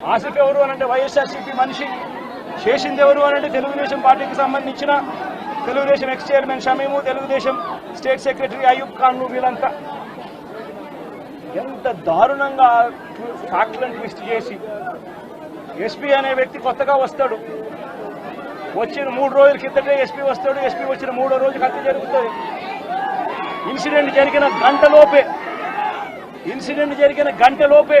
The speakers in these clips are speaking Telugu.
ఆసిఫ్ ఎవరు అని అంటే వైఎస్ఆర్సీపీ మనిషి చేసింది ఎవరు అని అంటే తెలుగుదేశం పార్టీకి సంబంధించిన Telugu Desam ex chairman Shamim Telugu Desam state secretary Ayub Khan వీళ్ళంతా. ఎంత దారుణంగా ఫ్యాక్ట్లను ట్విస్ట్ చేసి ఎస్పీ అనే వ్యక్తి కొత్తగా వస్తాడు. వచ్చిన మూడు రోజుల కిందటే ఎస్పీ వస్తాడు ఎస్పీ వచ్చిన మూడో రోజు హత్య జరుగుతుంది. ఇన్సిడెంట్ జరిగిన గంటలోపే ఇన్సిడెంట్ జరిగిన గంటలోపే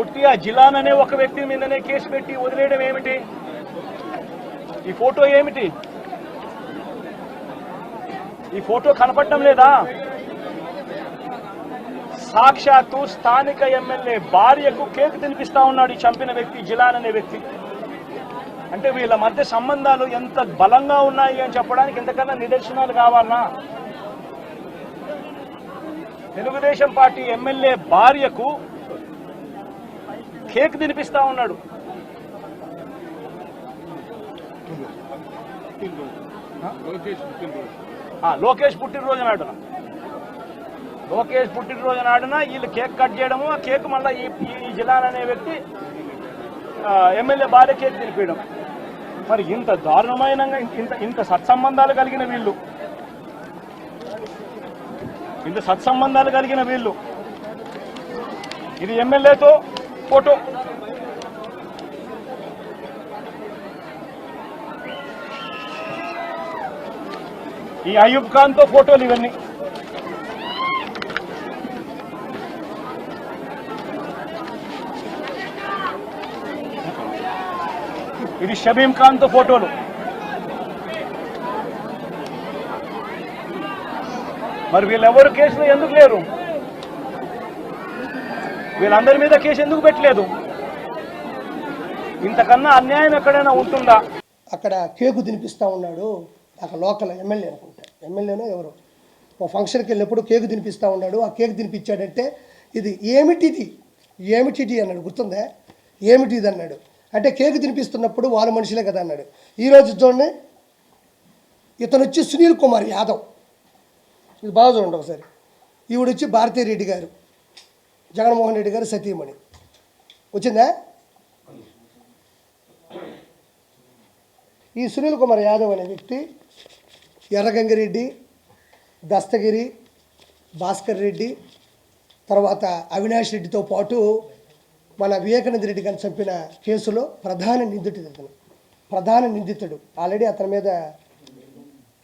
ఉట్టి ఆ జిలాన్ ఒక వ్యక్తి మీదనే కేసు పెట్టి వదిలేయడం ఏమిటి? ఈ ఫోటో ఏమిటి? ఈ ఫోటో కనపడటం లేదా? సాక్షాత్తు స్థానిక ఎమ్మెల్యే భార్యకు కేక్ తినిపిస్తా ఉన్నాడు ఈ చంపిన వ్యక్తి జిలాన్ అనే వ్యక్తి. అంటే వీళ్ళ మధ్య సంబంధాలు ఎంత బలంగా ఉన్నాయి అని చెప్పడానికి ఎంతకన్నా నిదర్శనాలు కావాలనా తెలుగుదేశం పార్టీ ఎమ్మెల్యే భార్యకు కేక్ తినిపిస్తా ఉన్నాడు. ఆ, లోకేష్ పుట్టినరోజు నాడున. లోకేష్ పుట్టినరోజు నాడున వీళ్ళు కేక్ కట్ చేయడము ఆ కేక్ మళ్ళీ ఈ ఈ అనే వ్యక్తి ఎమ్మెల్యే భార్య కేక్ తినిపించడం మరి ఇంత దారుణమైన ఇంత ఇంత సత్సంబంధాలు కలిగిన వీళ్ళు. ఇంత సత్సంబంధాలు కలిగిన వీళ్ళు. ఇది ఎమ్మెల్యేతో ఫోటో. ఈ అయూబ్ ఖాన్తో ఫోటోలు ఇవన్నీ. ఇది షబీం ఖాన్తో ఫోటోలు. మరి వీళ్ళెవరు కేసులో ఎందుకు లేరు? వీళ్ళందరి మీద కేసు ఎందుకు పెట్టలేదు? ఇంతకన్నా అన్యాయం ఎక్కడైనా ఉంటుందా? అక్కడ కేకు తినిపిస్తూ ఉన్నాడు అక్కడ లోకల్ ఎమ్మెల్యే అనుకుంటా. ఎమ్మెల్యేనో ఎవరు. ఓ ఫంక్షన్కి వెళ్ళినప్పుడు కేకు తినిపిస్తూ ఉన్నాడు. ఆ కేక్ తినిపించాడంటే ఇది ఏమిటిది ఏమిటిది అన్నాడు. గుర్తుందా? ఏమిటిది అన్నాడు. అంటే కేకు తినిపిస్తున్నప్పుడు వాళ్ళ మనుషులే కదా అన్నాడు. ఈరోజు చూడండి. ఇతను వచ్చి సునీల్ కుమార్ యాదవ్. ఇది బాగా చూడండి ఒకసారి. ఈవిడొచ్చి భారతీ రెడ్డి గారు. జగన్మోహన్ రెడ్డి గారు సతీమణి. వచ్చిందా? ఈ సునీల్ కుమార్ యాదవ్ అనే వ్యక్తి ఎర్రగంగిరెడ్డి దస్తగిరి భాస్కర్ రెడ్డి తర్వాత అవినాష్ రెడ్డితో పాటు మన వివేకానంద రెడ్డి గారిని చంపిన కేసులో ప్రధాన నిందితుడు అతను. ప్రధాన నిందితుడు. ఆల్రెడీ అతని మీద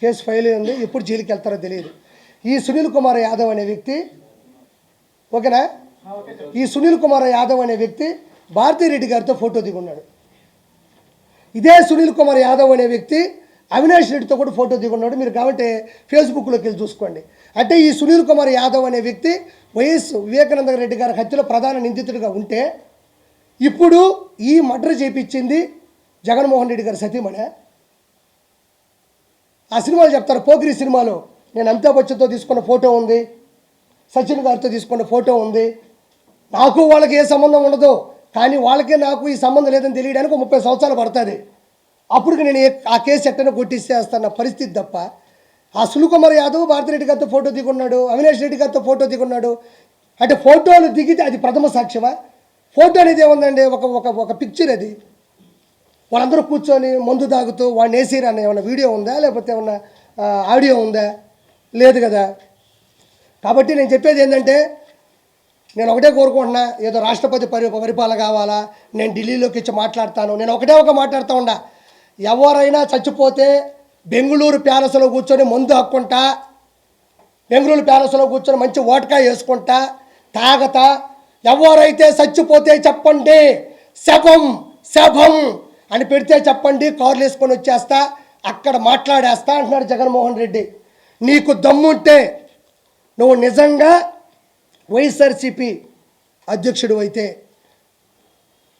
కేసు ఫైల్ ఉంది. ఎప్పుడు జైలుకి వెళ్తారో తెలియదు. ఈ సునీల్ కుమార్ యాదవ్ అనే వ్యక్తి ఓకేనా? ఈ సునీల్ కుమార్ యాదవ్ అనే వ్యక్తి భారతీరెడ్డి గారితో ఫోటో దిగున్నాడు. ఇదే సునీల్ కుమార్ యాదవ్ అనే వ్యక్తి అవినాష్ రెడ్డితో కూడా ఫోటో దిగున్నాడు. మీరు కాబట్టి ఫేస్బుక్లోకి వెళ్ళి చూసుకోండి. అంటే ఈ సునీల్ కుమార్ యాదవ్ అనే వ్యక్తి వైఎస్ వివేకానంద రెడ్డి గారి హత్యలో ప్రధాన నిందితుడిగా ఉంటే ఇప్పుడు ఈ మర్డర్ చేపించింది జగన్మోహన్ రెడ్డి గారి సతీమణే. ఆ సినిమాలు చెప్తారు పోకిరి సినిమాలో. నేను అమితాబ్ బచ్చన్తో తీసుకున్న ఫోటో ఉంది సచిన్ గారితో తీసుకున్న ఫోటో ఉంది. నాకు వాళ్ళకి ఏ సంబంధం ఉండదు కానీ వాళ్ళకే నాకు ఈ సంబంధం లేదని తెలియడానికి ముప్పై సంవత్సరాలు పడుతుంది. అప్పుడు నేను ఆ కేసు ఎట్టనే కొట్టిస్తేస్తాన్న పరిస్థితి తప్ప ఆ సులుకుమార్ యాదవ్ భారతిరెడ్డి గారితో ఫోటో దిగున్నాడు అవినాష్ రెడ్డి గారితో ఫోటో దిగున్నాడు. అంటే ఫోటోలు దిగితే అది ప్రథమ సాక్ష్యమా? ఫోటో అనేది ఏముందండి? ఒక ఒక ఒక పిక్చర్ అది. వాళ్ళందరూ కూర్చొని మందు తాగుతూ వాడిని వేసిరా అన్న ఏమైనా వీడియో ఉందా? లేకపోతే ఏమన్నా ఆడియో ఉందా? లేదు కదా. కాబట్టి నేను చెప్పేది ఏంటంటే నేను ఒకటే కోరుకుంటున్నా ఏదో రాష్ట్రపతి పరి పరిపాలన కావాలా నేను ఢిల్లీలోకి వచ్చి మాట్లాడతాను నేను ఒకటే ఒక మాట్లాడుతూ ఉండా. ఎవరైనా చచ్చిపోతే బెంగళూరు ప్యాలెస్లో కూర్చొని మందు హక్కుంటా బెంగళూరు ప్యాలెస్లో కూర్చొని మంచి ఓటకా వేసుకుంటా తాగతా ఎవరైతే చచ్చిపోతే చెప్పండి శవం శవం అని పెడితే చెప్పండి కార్లు వేసుకొని వచ్చేస్తా అక్కడ మాట్లాడేస్తా అంటున్నాడు జగన్మోహన్ రెడ్డి. నీకు దమ్ముంటే నువ్వు నిజంగా వైఎస్ఆర్సిపి అధ్యక్షుడు అయితే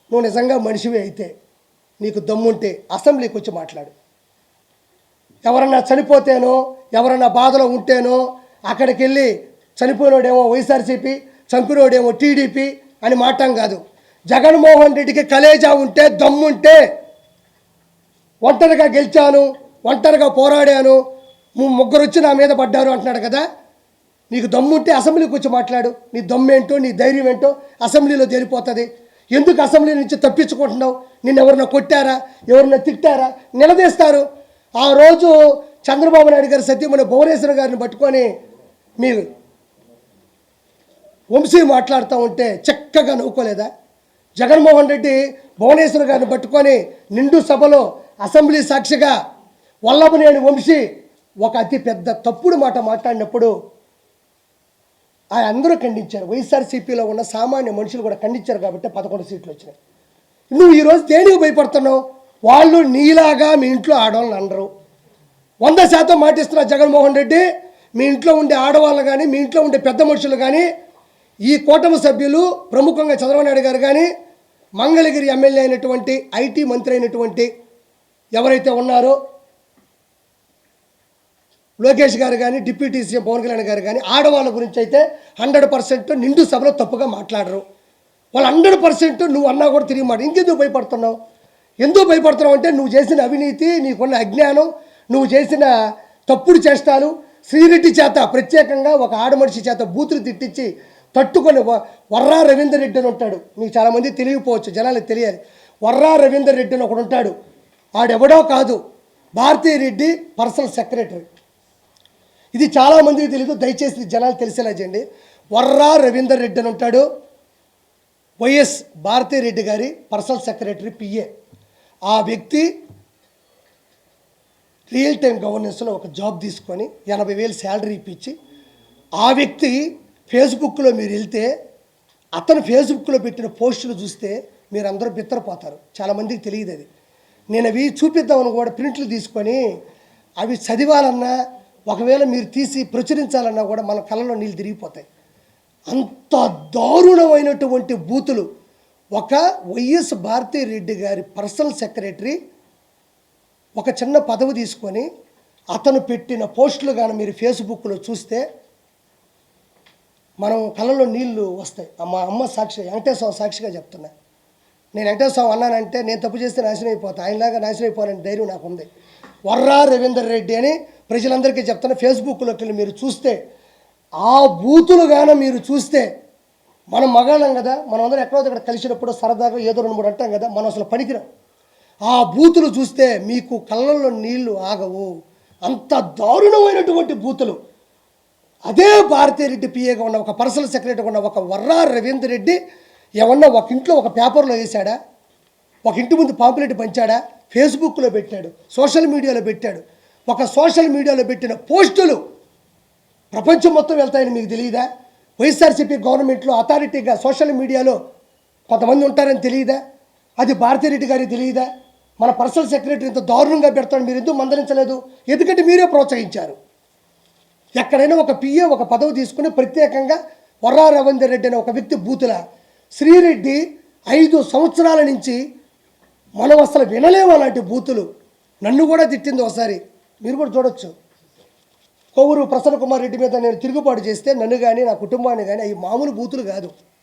నువ్వు నిజంగా మనిషివి అయితే నీకు దమ్ముంటే అసెంబ్లీకి వచ్చి మాట్లాడు. ఎవరన్నా చనిపోతేనో ఎవరన్నా బాధలో ఉంటేనో అక్కడికి వెళ్ళి చనిపోయినోడేమో వైఎస్ఆర్సీపీ చంపినోడేమో టీడీపీ అని మాటం కాదు. జగన్మోహన్ రెడ్డికి కలేజా ఉంటే దమ్ముంటే ఒంటరిగా గెలిచాను ఒంటరిగా పోరాడాను ముగ్గురు వచ్చి నా మీద పడ్డారు అంటున్నాడు కదా. నీకు దమ్ముంటే అసెంబ్లీకి వచ్చి మాట్లాడు. నీ దమ్మేంటో నీ ధైర్యం ఏంటో అసెంబ్లీలో తేలిపోతుంది ఎందుకు అసెంబ్లీ నుంచి తప్పించుకుంటున్నావు? నిన్ను ఎవరన్నా కొట్టారా? ఎవరన్నా తిట్టారా? నిలదీస్తారు. ఆ రోజు చంద్రబాబు నాయుడు గారు సత్యమణి భువనేశ్వర గారిని పట్టుకొని మీరు వంశీ మాట్లాడుతూ ఉంటే చక్కగా నవ్వుకోలేదా? జగన్మోహన్ రెడ్డి భువనేశ్వర్ గారిని పట్టుకొని నిండు సభలో అసెంబ్లీ సాక్షిగా వల్లభనేని వంశీ ఒక అతి పెద్ద తప్పుడు మాట మాట్లాడినప్పుడు ఆయన అందరూ ఖండించారు. వైఎస్ఆర్సీపీలో ఉన్న సామాన్య మనుషులు కూడా ఖండించారు కాబట్టి పదకొండు సీట్లు వచ్చినాయి. నువ్వు ఈరోజు దేనికి భయపడుతున్నావు? వాళ్ళు నీలాగా మీ ఇంట్లో ఆడవాళ్ళని అనరు. వంద శాతం మాటిస్తున్న జగన్మోహన్ రెడ్డి మీ ఇంట్లో ఉండే ఆడవాళ్ళు కానీ మీ ఇంట్లో ఉండే పెద్ద మనుషులు కానీ ఈ కూటమి సభ్యులు ప్రముఖంగా చంద్రబాబు నాయుడు గారు కానీ మంగళగిరి ఎమ్మెల్యే అయినటువంటి ఐటీ మంత్రి అయినటువంటి ఎవరైతే ఉన్నారో లోకేష్ గారు కానీ డిప్యూటీ సీఎం పవన్ కళ్యాణ్ గారు కానీ ఆడవాళ్ళ గురించి అయితే హండ్రెడ్ పర్సెంట్ నిండు సభలో తప్పుగా మాట్లాడరు. వాళ్ళు హండ్రెడ్ పర్సెంట్ నువ్వు అన్నా కూడా తిరిగి మాట ఇంకెందుకు భయపడుతున్నావు? ఎందుకు భయపడుతున్నావు అంటే నువ్వు చేసిన అవినీతి నీకున్న అజ్ఞానం నువ్వు చేసిన తప్పుడు చేష్టాలు శ్రీరెడ్డి చేత ప్రత్యేకంగా ఒక ఆడమనిషి చేత బూతులు తిట్టించి తట్టుకొని వర్రా రవీందర్ రెడ్డి అని ఉంటాడు. మీకు చాలామంది తెలియకపోవచ్చు జనాలకు తెలియాలి. వర్రా రవీందర్ రెడ్డి అని ఒకడు ఉంటాడు. ఆడెవడో కాదు భారతీ రెడ్డి పర్సనల్ సెక్రటరీ. ఇది చాలామందికి తెలియదు దయచేసి జనాలు తెలిసేలా చేయండి. వర్రా రవీందర్ రెడ్డి అని ఉంటాడు. వైఎస్ భారతీ రెడ్డి గారి పర్సనల్ సెక్రటరీ పిఏ ఆ వ్యక్తి రియల్ టైం గవర్నెన్స్లో ఒక జాబ్ తీసుకొని ఎనభై వేలు శాలరీ ఇప్పించి ఆ వ్యక్తి ఫేస్బుక్లో మీరు వెళ్తే అతను ఫేస్బుక్లో పెట్టిన పోస్టులు చూస్తే మీరు అందరూ బిత్తరపోతారు చాలామందికి తెలియదు అది. నేను అవి చూపిద్దామని కూడా ప్రింట్లు తీసుకొని అవి చదివాలన్నా ఒకవేళ మీరు తీసి ప్రచురించాలన్నా కూడా మన కళ్ళలో నీళ్ళు తిరిగిపోతాయి. అంత దారుణమైనటువంటి బూతులు. ఒక వైఎస్ భారతీ రెడ్డి గారి పర్సనల్ సెక్రటరీ ఒక చిన్న పదవి తీసుకొని అతను పెట్టిన పోస్టులు కానీ మీరు ఫేస్బుక్లో చూస్తే మనం కళ్ళలో నీళ్ళు వస్తాయి. మా అమ్మ సాక్షి వెంకటేశ్వర సాక్షిగా చెప్తున్నా. నేను వెంకటేశ్వరం అన్నానంటే నేను తప్పు చేస్తే నాశనం అయిపోతా. ఆయనలాగా నాశనం అయిపోవాలని ధైర్యం నాకు ఉంది. వర్రా రవీందర్ రెడ్డి అని ప్రజలందరికీ చెప్తాను ఫేస్బుక్లోకి వెళ్ళి మీరు చూస్తే ఆ బూతులు గాన మీరు చూస్తే మనం మగాళ్ళం కదా మనం అందరం ఎక్కడో ఇక్కడ కలిసినప్పుడు సరదాగా ఏదో రెండు మూడు అంటాం కదా మనం అసలు పనికిరాం. ఆ బూతులు చూస్తే మీకు కళ్ళల్లో నీళ్ళు ఆగవు. అంత దారుణమైనటువంటి బూతులు. అదే భారతీరెడ్డి పిఏగా ఉన్న ఒక పర్సనల్ సెక్రటరీగా ఉన్న ఒక వర్రా రవీంద్ర రెడ్డి ఏమన్నా ఒక ఇంట్లో ఒక పేపర్లో వేశాడా? ఒక ఇంటి ముందు పాంపులెట్ పంచాడా? ఫేస్బుక్లో పెట్టాడు సోషల్ మీడియాలో పెట్టాడు. ఒక సోషల్ మీడియాలో పెట్టిన పోస్టులు ప్రపంచం మొత్తం వెళ్తాయని మీకు తెలియదా? వైఎస్ఆర్సీపీ గవర్నమెంట్లో అథారిటీగా సోషల్ మీడియాలో కొంతమంది ఉంటారని తెలియదా? అది భారతిరెడ్డి గారికి తెలియదా? మన పర్సనల్ సెక్రటరీ ఇంత దారుణంగా పెడతాడు మీరు ఎందుకు మందలించలేదు? ఎందుకంటే మీరే ప్రోత్సహించారు. ఎక్కడైనా ఒక పిఏ ఒక పదవి తీసుకుని ప్రత్యేకంగా వర్రా రవీందర్ రెడ్డి అనే ఒక వ్యక్తి బూతుల శ్రీరెడ్డి ఐదు సంవత్సరాల నుంచి మనం అసలు వినలేము అలాంటి బూతులు. నన్ను కూడా తిట్టింది ఒకసారి. మీరు కూడా చూడొచ్చు. కొవ్వూరు ప్రసన్న కుమార్ రెడ్డి మీద నేను తిరుగుబాటు చేస్తే నన్ను కానీ నా కుటుంబాన్ని కానీ అవి మామూలు బూతులు కాదు.